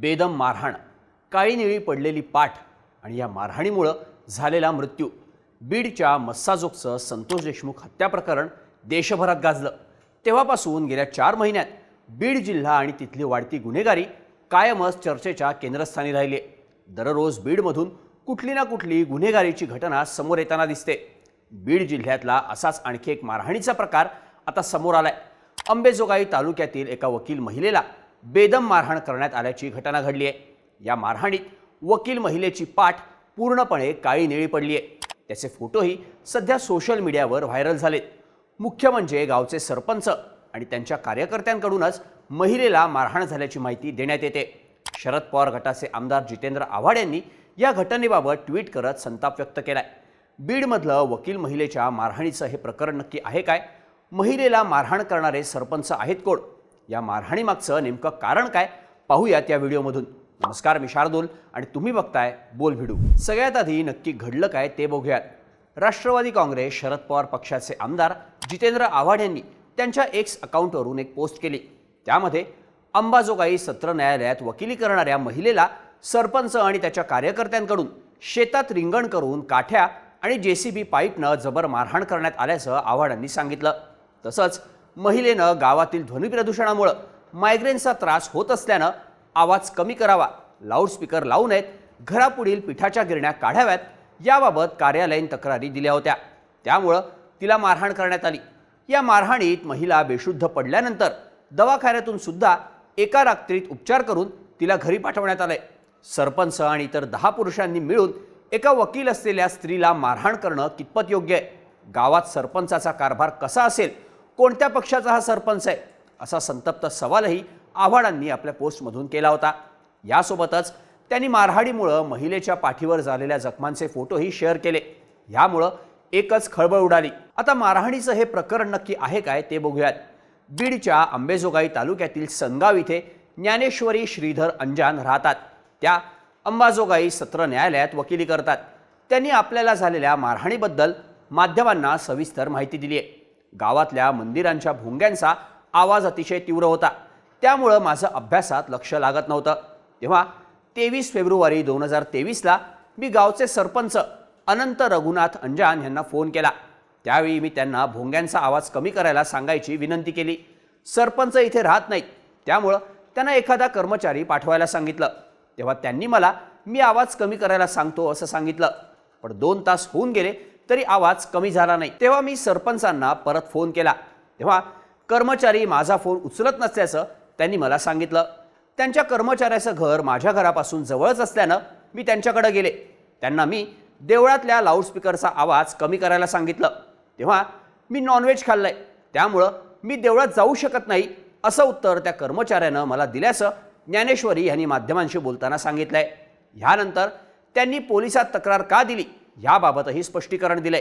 बेदम मारहाण काळी निळी पडलेली पाठ आणि या मारहाणीमुळं झालेला मृत्यू. बीडच्या मस्साजोगचं संतोष देशमुख हत्या प्रकरण देशभरात गाजलं. तेव्हापासून गेल्या चार महिन्यात बीड जिल्हा आणि तिथली वाढती गुन्हेगारी कायमच चर्चेच्या केंद्रस्थानी राहिली आहे. दररोज बीडमधून कुठली ना कुठली गुन्हेगारीची घटना समोर येताना दिसते. बीड जिल्ह्यातला असाच आणखी एक मारहाणीचा प्रकार आता समोर आलाय. अंबेजोगाई तालुक्यातील एका वकील महिलेला बेदम मारहाण करण्यात आल्याची घटना घडली आहे या मारहाणीत वकील महिलेची पाठ पूर्णपणे काळी निळी पडली आहे त्याचे फोटोही सध्या सोशल मीडियावर व्हायरल झालेत. मुख्य म्हणजे गावचे सरपंच आणि त्यांच्या कार्यकर्त्यांकडूनच महिलेला मारहाण झाल्याची माहिती देण्यात येते. शरद पवार गटाचे आमदार जितेंद्र आव्हाड यांनी या घटनेबाबत ट्विट करत संताप व्यक्त केलाय. बीडमधलं वकील महिलेच्या मारहाणीचं हे प्रकरण नक्की आहे काय? महिलेला मारहाण करणारे सरपंच आहेत कोण? या मारहाणीमागचं नेमकं कारण काय? पाहूयात या व्हिडिओमधून. नमस्कार मी शार्दूल आणि तुम्ही बघताय बोल भिडू. सगळ्यात आधी नक्की घडलं काय ते बघूयात. राष्ट्रवादी काँग्रेस शरद पवार पक्षाचे आमदार जितेंद्र आव्हाड यांनी त्यांच्या एक्स अकाउंटवरून एक पोस्ट केली. त्यामध्ये अंबाजोगाई सत्र न्यायालयात वकिली करणाऱ्या महिलेला सरपंच आणि त्याच्या कार्यकर्त्यांकडून शेतात रिंगण करून काठ्या आणि जे सी बी पाईपनं जबर मारहाण करण्यात आल्याचं आव्हाडांनी सांगितलं. तसंच महिलेनं गावातील ध्वनी प्रदूषणामुळं मायग्रेनचा त्रास होत असल्यानं आवाज कमी करावा लाऊडस्पीकर लावू नयेत घरापुढील पिठाच्या गिरण्या काढाव्यात याबाबत कार्यालयीन तक्रारी दिल्या होत्या. त्यामुळं तिला मारहाण करण्यात आली. या मारहाणीत महिला बेशुद्ध पडल्यानंतर दवाखान्यातून सुद्धा एका रात्रीत उपचार करून तिला घरी पाठवण्यात आलंय. सरपंच आणि इतर दहा पुरुषांनी मिळून एका वकील असलेल्या स्त्रीला मारहाण करणं कितपत योग्य आहे? गावात सरपंचाचा कारभार कसा असेल? कोणत्या पक्षाचा हा सरपंच आहे? असा संतप्त सवालही आव्हाडांनी आपल्या पोस्टमधून केला होता. यासोबतच त्यांनी मारहाडीमुळं महिलेच्या पाठीवर झालेल्या जखमांचे फोटोही शेअर केले. यामुळं एकच खळबळ उडाली. आता मारहाणीचं हे प्रकरण नक्की आहे काय ते बघूयात. बीडच्या अंबेजोगाई तालुक्यातील सनगाव इथे ज्ञानेश्वरी श्रीधर अंजान राहतात. त्या अंबाजोगाई सत्र न्यायालयात वकिली करतात. त्यांनी आपल्याला झालेल्या मारहाणीबद्दल माध्यमांना सविस्तर माहिती दिली आहे गावातल्या मंदिरांच्या भोंग्यांचा आवाज अतिशय तीव्र होता. त्यामुळं माझं अभ्यासात लक्ष लागत नव्हतं. तेव्हा तेवीस फेब्रुवारी दोन हजार तेवीसला मी गावचे सरपंच अनंत रघुनाथ अंजान यांना फोन केला. त्यावेळी मी त्यांना भोंग्यांचा आवाज कमी करायला सांगायची विनंती केली. सरपंच इथे राहत नाहीत. त्यामुळं त्यांना एखादा कर्मचारी पाठवायला सांगितलं. तेव्हा त्यांनी मला मी आवाज कमी करायला सांगतो असं सांगितलं. पण दोन तास होऊन गेले तरी आवाज कमी झाला नाही. तेव्हा मी सरपंचांना परत फोन केला. तेव्हा कर्मचारी माझा फोन उचलत नसल्याचं त्यांनी मला सांगितलं. त्यांच्या कर्मचाऱ्याचं घर माझ्या घरापासून जवळच असल्यानं मी त्यांच्याकडे गेले. त्यांना मी देवळातल्या लाऊडस्पीकरचा आवाज कमी करायला सांगितलं. तेव्हा मी नॉनव्हेज खाल्लंय. त्यामुळं मी देवळात जाऊ शकत नाही असं उत्तर त्या कर्मचाऱ्यानं मला दिल्याचं ज्ञानेश्वरी यांनी माध्यमांशी बोलताना सांगितलंय. ह्यानंतर त्यांनी पोलिसात तक्रार का दिली? याबाबतही स्पष्टीकरण दिले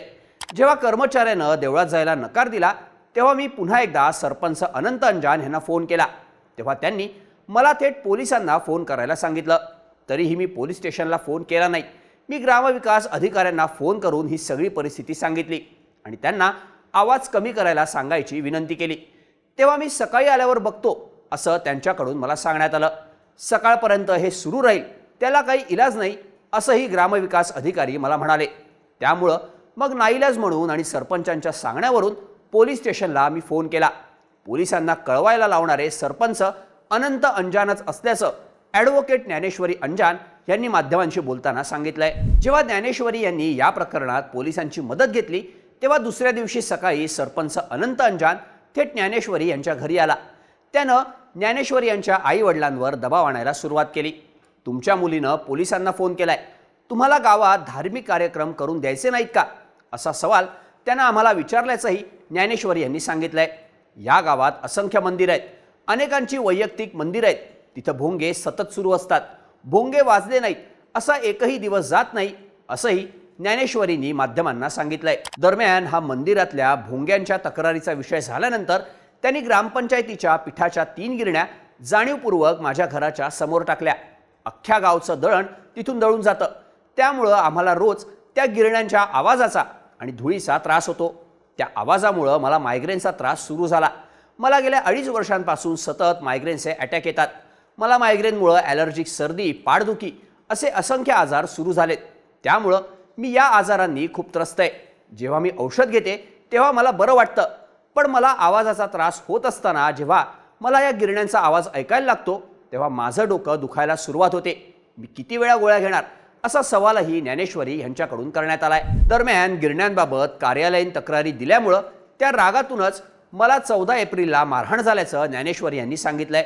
जेव्हा कर्मचाऱ्यानं देवळात जायला नकार दिला तेव्हा मी पुन्हा एकदा सरपंच अनंत अंजान यांना फोन केला. तेव्हा त्यांनी मला थेट पोलिसांना फोन करायला सांगितलं. तरीही मी पोलीस स्टेशनला फोन केला नाही. मी ग्रामविकास अधिकाऱ्यांना फोन करून ही सगळी परिस्थिती सांगितली आणि त्यांना आवाज कमी करायला सांगायची विनंती केली. तेव्हा मी सकाळी आल्यावर बघतो असं त्यांच्याकडून मला सांगण्यात आलं. सकाळपर्यंत हे सुरू राहील त्याला काही इलाज नाही. असंही ग्रामविकास अधिकारी मला म्हणाले. त्यामुळं मग नाईलाज म्हणून आणि सरपंचांच्या सांगण्यावरून पोलीस स्टेशनला मी फोन केला. पोलिसांना कळवायला लावणारे सरपंच अनंत अंजानच असल्याचं ॲडव्होकेट ज्ञानेश्वरी अंजान यांनी माध्यमांशी बोलताना सांगितलंय. जेव्हा ज्ञानेश्वरी यांनी या प्रकरणात पोलिसांची मदत घेतली तेव्हा दुसऱ्या दिवशी सकाळी सरपंच अनंत अंजान थेट ज्ञानेश्वरी यांच्या घरी आला. त्यानं ज्ञानेश्वरी यांच्या आई वडिलांवर दबाव आणायला सुरुवात केली. तुमच्या मुलीनं पोलिसांना फोन केलाय. तुम्हाला गावात धार्मिक कार्यक्रम करून द्यायचे नाहीत का? असा सवाल त्यांना आम्हाला विचारल्याचंही ज्ञानेश्वरी यांनी सांगितलंय. या गावात असंख्य मंदिर आहेत. अनेकांची वैयक्तिक मंदिरं आहेत. तिथं भोंगे सतत सुरू असतात. भोंगे वाजले नाहीत. असा एकही दिवस जात नाही असंही ज्ञानेश्वरींनी माध्यमांना सांगितलंय. दरम्यान हा मंदिरातल्या भोंग्यांच्या तक्रारीचा विषय झाल्यानंतर त्यांनी ग्रामपंचायतीच्या पिठाच्या तीन गिरण्या जाणीवपूर्वक माझ्या घराच्या समोर टाकल्या. अख्ख्या गावचं दळण तिथून दळून जातं. त्यामुळं आम्हाला रोज त्या गिरण्यांच्या आवाजाचा आणि धुळीचा त्रास होतो. त्या आवाजामुळं मला मायग्रेनचा त्रास सुरू झाला. मला गेल्या अडीच वर्षांपासून सतत मायग्रेनचे अटॅक येतात. मला मायग्रेनमुळं ॲलर्जिक सर्दी पाठदुखी असे असंख्य आजार सुरू झालेत. त्यामुळं मी या आजारांनी खूप त्रस्त आहे. जेव्हा मी औषध घेते तेव्हा मला बरं वाटतं. पण मला आवाजाचा त्रास होत असताना जेव्हा मला या गिरण्यांचा आवाज ऐकायला लागतो तेव्हा माझं डोकं दुखायला सुरुवात होते. मी किती वेळा गोळ्या घेणार? असा सवालही ज्ञानेश्वरी यांच्याकडून करण्यात आलाय. दरम्यान गिरण्यांबाबत कार्यालयीन तक्रारी दिल्यामुळं त्या रागातूनच मला चौदा एप्रिलला मारहाण झाल्याचं ज्ञानेश्वरी यांनी सांगितलंय.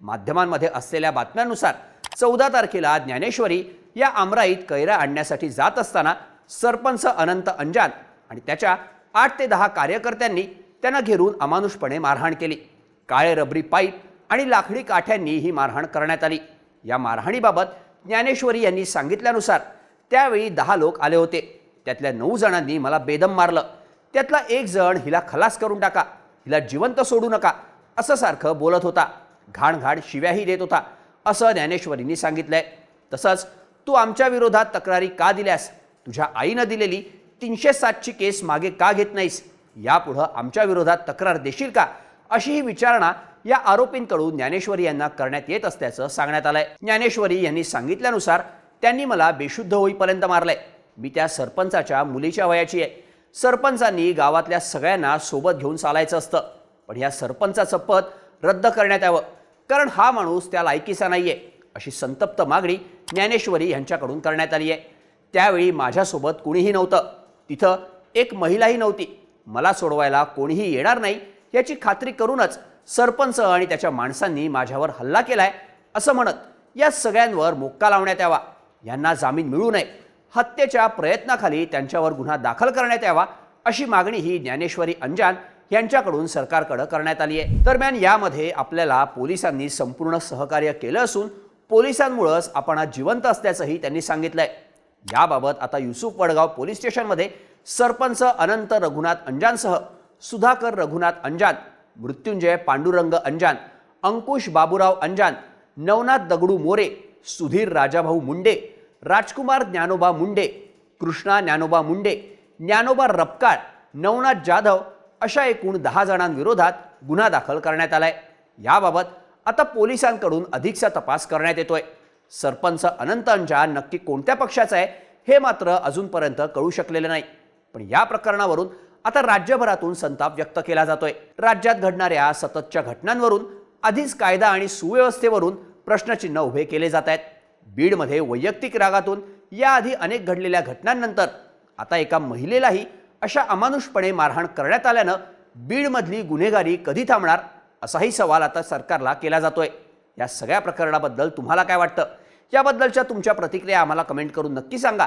माध्यमांमध्ये असलेल्या बातम्यांनुसार चौदा तारखेला ज्ञानेश्वरी या आमराईत कैरा आणण्यासाठी जात असताना सरपंच अनंत अंजान आणि त्याच्या आठ ते दहा कार्यकर्त्यांनी त्यांना घेरून अमानुषपणे मारहाण केली. काळे रबरी पाईप आणि लाकडी काठ्यांनी ही मारहाण करण्यात आली. या मारहाणीबाबत ज्ञानेश्वरी यांनी सांगितल्यानुसार त्यावेळी दहा लोक आले होते. त्यातल्या नऊ जणांनी मला बेदम मारलं. त्यातला एक जण हिला खलास करून टाका. हिला जिवंत सोडू नका असं सारखं बोलत होता. घाणघाण शिव्याही देत होता असं ज्ञानेश्वरींनी सांगितलंय. तसंच तू आमच्या विरोधात तक्रारी का दिल्यास? तुझ्या आईनं दिलेली तीनशे सातची केस मागे का घेत नाहीस? यापुढं आमच्या विरोधात तक्रार देशील का? अशी ही विचारणा या आरोपींकडून ज्ञानेश्वरी यांना करण्यात येत असल्याचं सांगण्यात आलंय. ज्ञानेश्वरी यांनी सांगितल्यानुसार त्यांनी मला बेशुद्ध होईपर्यंत मारलंय. मी त्या सरपंचाच्या मुलीच्या वयाची आहे. सरपंचांनी गावातल्या सगळ्यांना सोबत घेऊन चालायचं असतं. पण या सरपंचाचं पद रद्द करण्यात यावं. कारण हा माणूस त्या लायकीचा नाहीये. अशी संतप्त मागणी ज्ञानेश्वरी यांच्याकडून करण्यात आली आहे त्यावेळी माझ्यासोबत कुणीही नव्हतं. तिथं एक महिलाही नव्हती. मला सोडवायला कोणीही येणार नाही याची खात्री करूनच सरपंच आणि त्याच्या माणसांनी माझ्यावर हल्ला केलाय असं म्हणत या सगळ्यांवर मोक्का लावण्यात यावा. यांना जामीन मिळू नये. हत्येच्या प्रयत्नाखाली त्यांच्यावर गुन्हा दाखल करण्यात यावा अशी मागणी ही ज्ञानेश्वरी अंजान यांच्याकडून सरकारकडे करण्यात आली आहे. दरम्यान यामध्ये आपल्याला पोलिसांनी संपूर्ण सहकार्य केलं असून पोलिसांमुळंच आपण आज जिवंत असल्याचंही त्यांनी सांगितलंय. याबाबत आता युसुफ वडगाव पोलीस स्टेशनमध्ये सरपंच अनंत रघुनाथ अंजानसह सुधाकर रघुनाथ अंजान मृत्युंजय पांडुरंग अंजान अंकुश बाबूराव अंजान नवनाथ दगडू मोरे सुधीर राजाभाऊ मुंडे राजकुमार ज्ञानोबा मुंडे कृष्णा ज्ञानोबा मुंडे ज्ञानोबा रपकाळ नवनाथ जाधव अशा एकूण दहा जणांविरोधात गुन्हा दाखल करण्यात आलाय. याबाबत आता पोलिसांकडून अधिकचा तपास करण्यात येतोय. सरपंच अनंत अंजान नक्की कोणत्या पक्षाचा आहे हे मात्र अजूनपर्यंत कळू शकलेलं नाही. पण या प्रकरणावरून आता राज्यभरातून संताप व्यक्त केला जातोय. राज्यात घडणाऱ्या सततच्या घटनांवरून आधीच कायदा आणि सुव्यवस्थेवरून प्रश्नचिन्ह उभे केले जात आहेत. बीडमध्ये वैयक्तिक रागातून याआधी अनेक घडलेल्या घटनांनंतर आता एका महिलेलाही अशा अमानुषपणे मारहाण करण्यात आल्यानं बीडमधली गुन्हेगारी कधी थांबणार असाही सवाल आता सरकारला केला जातोय. या सगळ्या प्रकरणाबद्दल तुम्हाला काय वाटतं? याबद्दलच्या तुमच्या प्रतिक्रिया आम्हाला कमेंट करून नक्की सांगा.